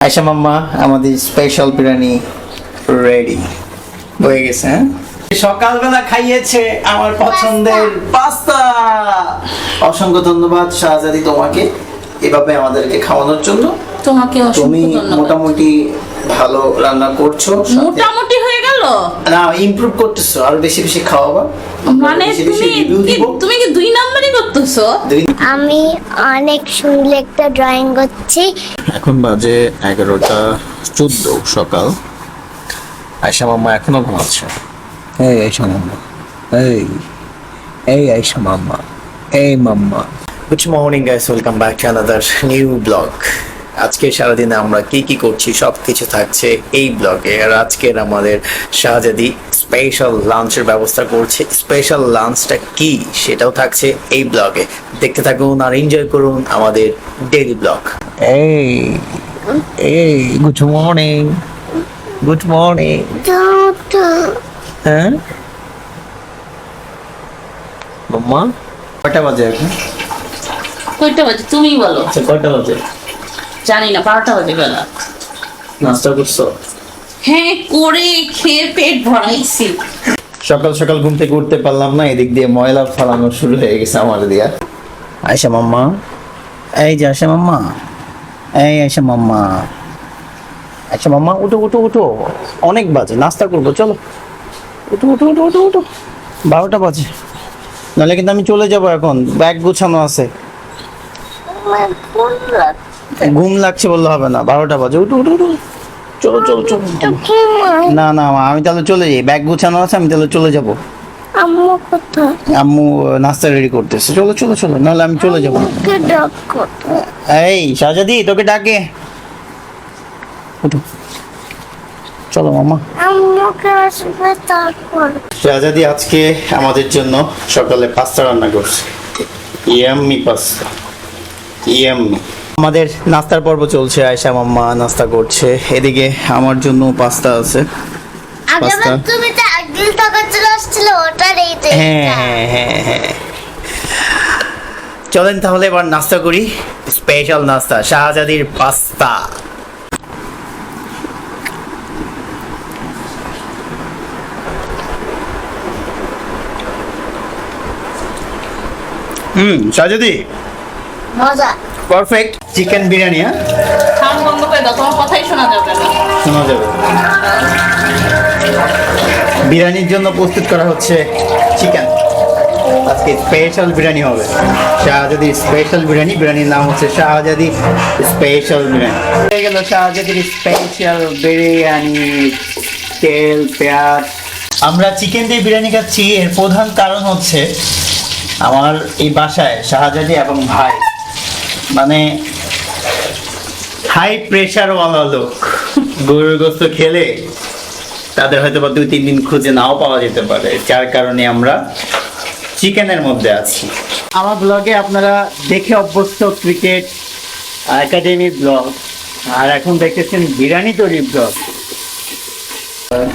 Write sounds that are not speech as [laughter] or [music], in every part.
আয়সা মাম্মা আমাদের special biryani ready হয়ে গেছে হ্যাঁ? সকালবেলা খাইয়েছে আমার পছন্দের পাস্তা। অসংখ্য ধন্যবাদ শাহজাদি তোমাকে এভাবে আমাদেরকে খাওয়ানোর জন্য। তোমাকে তুমি মোটামুটি ভালো রান্না করছ মোটামুটি হয়ে গেল? না ইমপ্রুভ করতেছো আর বেশি বেশি খাওয়াবা। মানে তুমি কি তুমি কি দুই নাম্বারই করতেছো? আমি অনেক সুন্দর একটা ড্রয়িং করছি। এখন বাজে এগারোটা চোদ্দ সকাল। আয়সা মাম্মা এখনও ঘুমাচ্ছে। এই আয়সা মাম্মা এই এই আয়সা মাম্মা এই mamma. Good morning guys welcome back to another new blog আজকে সারাদিনে আমরা কি কি করছি সব কিছু থাকছে এই ব্লগে। আর আজকের আমাদের শাহজাদি স্পেশাল লাঞ্চের ব্যবস্থা করছে। স্পেশাল লাঞ্চটা কি সেটাও থাকছে এই ব্লগে। দেখতে থাকুন আর এনজয় করুন আমাদের ডেইলি ব্লগ এই এই গুড মর্নিং গুড মর্নিং হ্যাঁ? মাম্মা কয়টা বাজে এখন? কয়টা বাজে? তুমি বলো। আচ্ছা কয়টা বাজে? জানি না বারোটা বাজে বেলা। নাস্তা করছ? হ্যাঁ করে খেয়ে পেট ভরাইছি। সকাল সকাল ঘুম থেকে উঠতে পারলাম না এদিক দিয়ে ময়লা ফালানো শুরু হয়ে গেছে আমার দিয়া। আয়সা মাম্মা। এই যে আয়সা মাম্মা। এই আয়সা মাম্মা। আয়সা মাম্মা উঠো উঠো উঠো। অনেক বাজে নাস্তা করব চলো। উঠো উঠো উঠো উঠো উঠো। বারোটা বাজে। নাহলে কিন্তু আমি চলে যাব এখন ব্যাগ গোছানো আছে। ঘুম লাগছে বললে হবে না বারোটা বাজে। উঠো উঠো উঠো চলো চলো চলো না না মা, আমি তাহলে চলে যাই। ব্যাগ গুছানো আছে আমি তাহলে চলে যাব। আম্মু কোথায়? আম্মু নাস্তা রেডি করতেছে। চলো চলো চলো নাহলে আমি চলে যাব। এই শাহজাদি তোকে ডাকে। উঠো। চলো মামা। শাহজাদি আজকে আমাদের জন্য সকালে পাস্তা রান্না করছে। Yummy pasta. ইয়াম্মি। আমাদের নাস্তার পর্ব চলছে আয়সা মাম্মা নাস্তা করছে। এদিকে আমার জন্য পাস্তা আছে। পাস্তা? হ্যাঁ হ্যাঁ হ্যাঁ হ্যাঁ। চলেন তাহলে এবার নাস্তা করি। স্পেশাল নাস্তা শাহজাদির পাস্তা। হুম শাহজাদি। মজা। পারফেক্ট চিকেন বিরিয়ানি হ্যাঁ খান বন্ধ করে দাও তোমার কথাই শোনা যাবে না। শোনা যাবে। বিরিয়ানির জন্য প্রস্তুত করা হচ্ছে চিকেন আজকে স্পেশাল বিরিয়ানি হবে। শাহজাদি স্পেশাল বিরিয়ানি। বিরিয়ানির নাম হচ্ছে শাহজাদি স্পেশাল বিরিয়ানি। হয়ে গেল শাহজাদির স্পেশাল বিরিয়ানি। তেল পেঁয়াজ। আমরা চিকেন দিয়ে বিরিয়ানি খাচ্ছি। এর প্রধান কারণ হচ্ছে আমার এই বাসায় শাহজাদি এবং ভাই। মানে হাই প্রেশারওয়ালা লোক গরুর গোস্ত খেলে তাদের হয়তো বা দুই তিন দিন খুঁজে নাও পাওয়া যেতে পারে যার কারণে আমরা চিকেনের মধ্যে আছি। আমার ব্লগে আপনারা দেখে অভ্যস্ত ক্রিকেট একাডেমি ব্লগ আর এখন দেখতেছেন বিরিয়ানি তৈরি ব্লগ।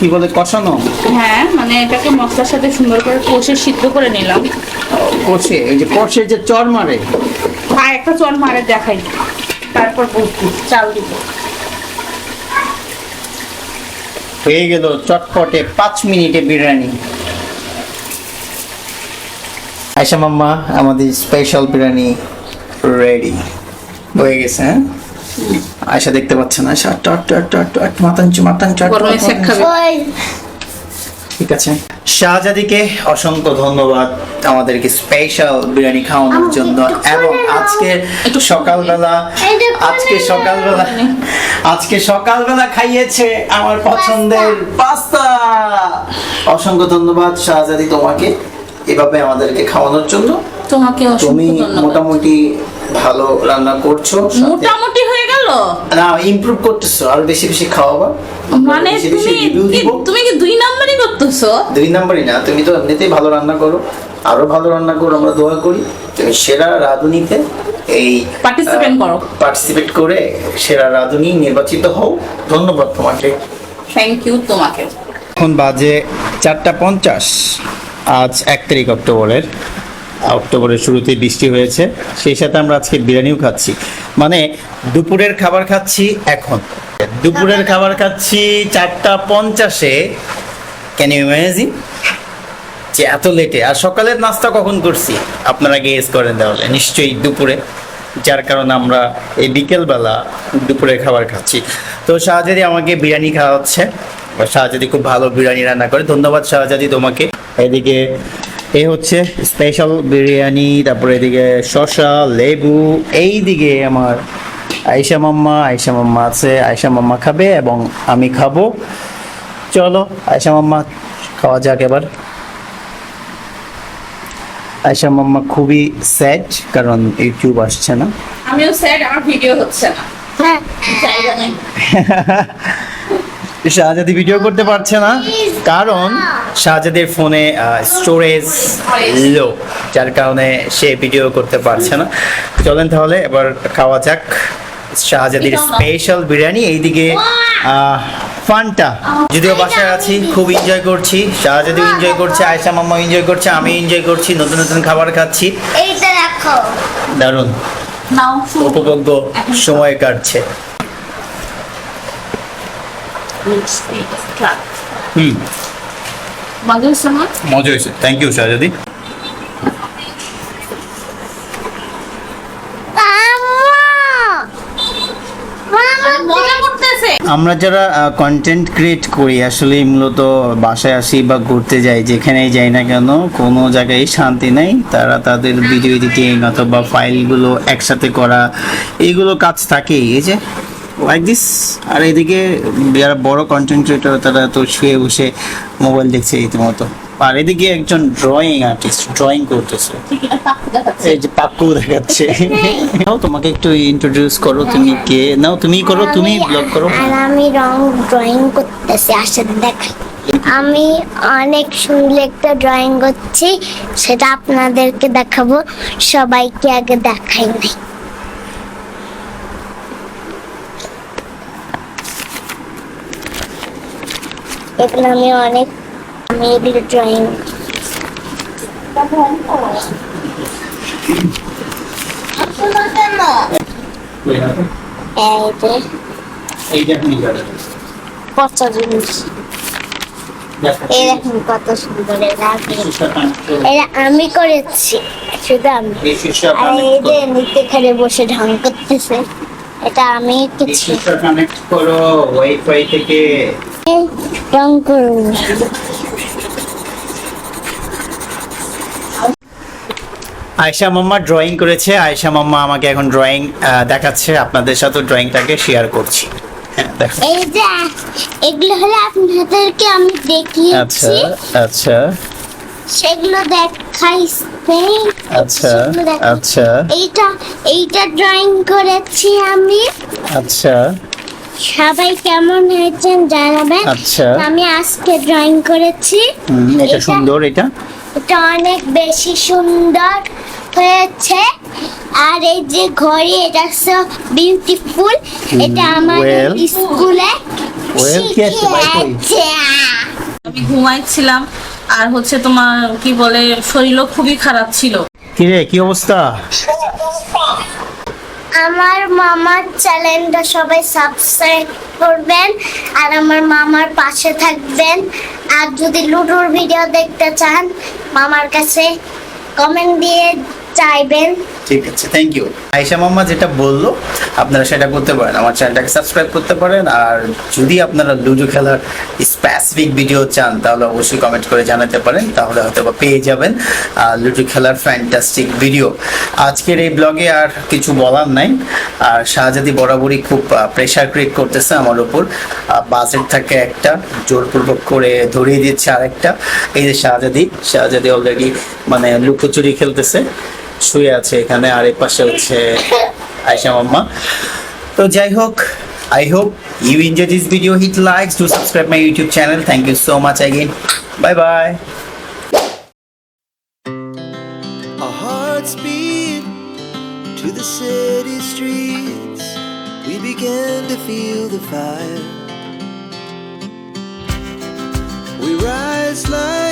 কি বলে কষানো? হ্যাঁ মানে এটাকে মশলার সাথে সুন্দর করে কষে সিদ্ধ করে নিলাম। কষে এই যে কষে যে চর মারে। আর একটা চল মারে দেখাই। তারপর বলছি চাল দিব। হয়ে গেল চটপটে পাঁচ মিনিটে বিরিয়ানি। আয়সা মাম্মা আমাদের স্পেশাল বিরিয়ানি রেডি হয়ে গেছে হ্যাঁ? আয়সা দেখতে পাচ্ছেন আয়সা টট টট টট টট মাতান চু মাতান চট গরমে খাবে। ঠিক আছে। শাহজাদিকে অসংখ্য ধন্যবাদ আমাদেরকে স্পেশাল বিরিয়ানি খাওয়ানোর জন্য এবং আজকে সকালবেলা আজকে সকালবেলা আজকে সকালবেলা খাইয়েছে আমার পছন্দের পাস্তা। অসংখ্য ধন্যবাদ শাহজাদি তোমাকে এভাবে আমাদেরকে খাওয়ানোর জন্য। তোমাকে তুমি অসংখ্য ধন্যবাদ। মোটামুটি ভালো রান্না করছ মোটামুটি হয়ে গেল? না ইমপ্রুভ করতেছো আর বেশি বেশি খাওয়াবা। মানে তুমি কি তুমি কি দুই নাম্বারই করতেছো? দুই নাম্বারই না তুমি তো এমনিতেই ভালো রান্না করো। আরও ভালো রান্না করো আমরা দোয়া করি। তুমি সেরা রাঁধুনিতে এই Participate করো। পার্টিসিপেট করে সেরা রাঁধুনি নির্বাচিত হও। ধন্যবাদ তোমাকে। থ্যাংক ইউ তোমাকে। এখন বাজে চারটা পঞ্চাশ। আজ এক তারিখ অক্টোবরের। অক্টোবরের শুরুতে বৃষ্টি হয়েছে, সেই সাথে আমরা আজকে বিরিয়ানিও খাচ্ছি। মানে দুপুরের খাবার খাচ্ছি এখন। দুপুরের খাবার খাচ্ছি চারটা পঞ্চাশে। ক্যান ইউ ইমাজিন যে এত লেটে আর সকালের নাস্তা কখন করছি? আপনারা গেস করেন তাহলে। নিশ্চয়ই দুপুরে। যার কারণে আমরা এই বিকেলবেলা দুপুরের খাবার খাচ্ছি। তো শাহজাদি আমাকে বিরিয়ানি খাওয়া হচ্ছে শাহজাদি খুব ভালো বিরিয়ানি রান্না করে। ধন্যবাদ শাহজাদি তোমাকে। এদিকে এ হচ্ছে স্পেশাল বিরিয়ানি তারপরে এদিকে শসা লেবু এই দিকে আমার আয়সা মাম্মা আয়সা মাম্মা আছে আয়সা মাম্মা খাবে এবং আমি খাব। চলো আয়সা মাম্মা খাওয়া যাক এবার। আয়সা মাম্মা খুবই স্যাড কারণ ইউটিউব আসছে না। আমিও স্যাড আমার ভিডিও হচ্ছে না। হ্যাঁ। জায়গা নেই। [laughs] শাহজাদি ভিডিও করতে পারছে না। কারণ শাহজাদের ফোনে স্টোরেজ লো যার কারণে সে ভিডিও করতে পারছে না। চলেন তাহলে এবার খাওয়া যাক। শাহজাদির স্পেশাল বিরিয়ানি এইদিকে ফান্টা। যদিও বাসায় আছি খুব এনজয় করছি। শাহজাদিও এনজয় করছে আয়সা মাম্মা এনজয় করছে আমি এনজয় করছি নতুন নতুন খাবার খাচ্ছি। দারুণ। উপভোগ্য সময় কাটছে। হুম। মজা হয়েছে থ্যাংক ইউ শাহজাদি আমরা যারা কন্টেন্ট ক্রিয়েট করি আসলে মূলত বাসায় আসি বা ঘুরতে যাই যেখানেই যাই না কেন কোনো জায়গায় শান্তি নেই। তারা তাদের ভিডিও এডিটিং অথবা ফাইলগুলো একসাথে করা এইগুলো কাজ থাকেই। এই যে লাইক দিস আর এদিকে যারা বড় কন্টেন্ট ক্রিয়েটর তারা তো শুয়ে বসে মোবাইল দেখছে রীতিমতো। আর এদিকে একজন ড্রয়িং আর্টিস্ট ড্রয়িং করতেছে। এই যে পাপ্পু দেখাচ্ছে। নাও তোমাকে একটু ইন্ট্রোডিউস করো তুমি কে? নাও তুমি করো তুমি ব্লগ করো। আমি রং ড্রয়িং করতেছি আসলে দেখাই আমি অনেক সুন্দর একটা ড্রয়িং করছি সেটা আপনাদেরকে দেখাবো সবাইকে আগে দেখাই নাই। এগুলো আমি অনেক আমি এগুলো ড্রয়িং এই যে। এইটা আপনি করেন পচা জিনিস। এই কত সুন্দর এরা আমি করেছি শুধু আমি। আর এই যে নিতে এখানে বসে ঢং করতেছে এটা আমি কিছু কানেক্ট করো ওয়াইফাই থেকে। রং করব আয়শা মাম্মা ড্রয়িং করেছে। আয়শা মাম্মা আমাকে এখন ড্রয়িং দেখাচ্ছে। আপনাদের সাথে ড্রয়িংটাকে শেয়ার করছি। হ্যাঁ এই যে এগুলো হলো আপনাদেরকে আমি আচ্ছা দেখিয়েছি। আচ্ছা সেগুলো দেখাইছে। আচ্ছা আচ্ছা। এইটা এইটা ড্রয়িং করেছি আমি। আচ্ছা। সবাই কেমন হয়েছেন জানাবেন? আচ্ছা। আমি আজকে ড্রয়িং করেছি। এটা সুন্দর এটা? এটা অনেক বেশি সুন্দর হয়েছে। আর এই যে ঘড়ি এটা সো বিউটিফুল এটা আমাদের স্কুলে? শিখিয়েছে। আমি ঘুমাইছিলাম আর হচ্ছে তোমার কি বলে শরীরও খুবই খারাপ ছিল। কি রে কি অবস্থা? আমার মামার চ্যানেলটা সবাই সাবস্ক্রাইব করবেন আর আমার মামার পাশে থাকবেন। আর যদি লুডোর ভিডিও দেখতে চান, মামার কাছে কমেন্ট দিয়ে চাইবেন। ঠিক আছে থ্যাংক ইউ আয়শা মাম্মা যেটা বলল, আপনারা সেটা করতে পারেন। আমার চ্যানেলটাকে সাবস্ক্রাইব করতে পারেন। আর যদি আপনারা লুডো খেলার স্পেসিফিক ভিডিও চান, তাহলে অবশ্যই কমেন্ট করে জানাতে পারেন। তাহলে হয়তো বা পেয়ে যাবেন লুডো খেলার ফ্যান্টাস্টিক ভিডিও আজকের এই ব্লগে আর কিছু বলার নাই। আর শাহজাদি বরাবরই খুব প্রেশার ক্রিয়েট করতেছে আমার উপর। বাজেট থাকে একটা, জোরপূর্বক করে ধরিয়ে দিচ্ছে আরেকটা। এই যে শাহজাদি শাহজাদি অলরেডি মানে লুকোচুরি খেলতেছে। শুয়ে আছে এখানে, আর এই পাশে হচ্ছে আয়শা মাম্মা। তো যাই হোক I hope you enjoy this video hit likes to subscribe my YouTube channel thank you so much again bye bye feel the fire. We rise like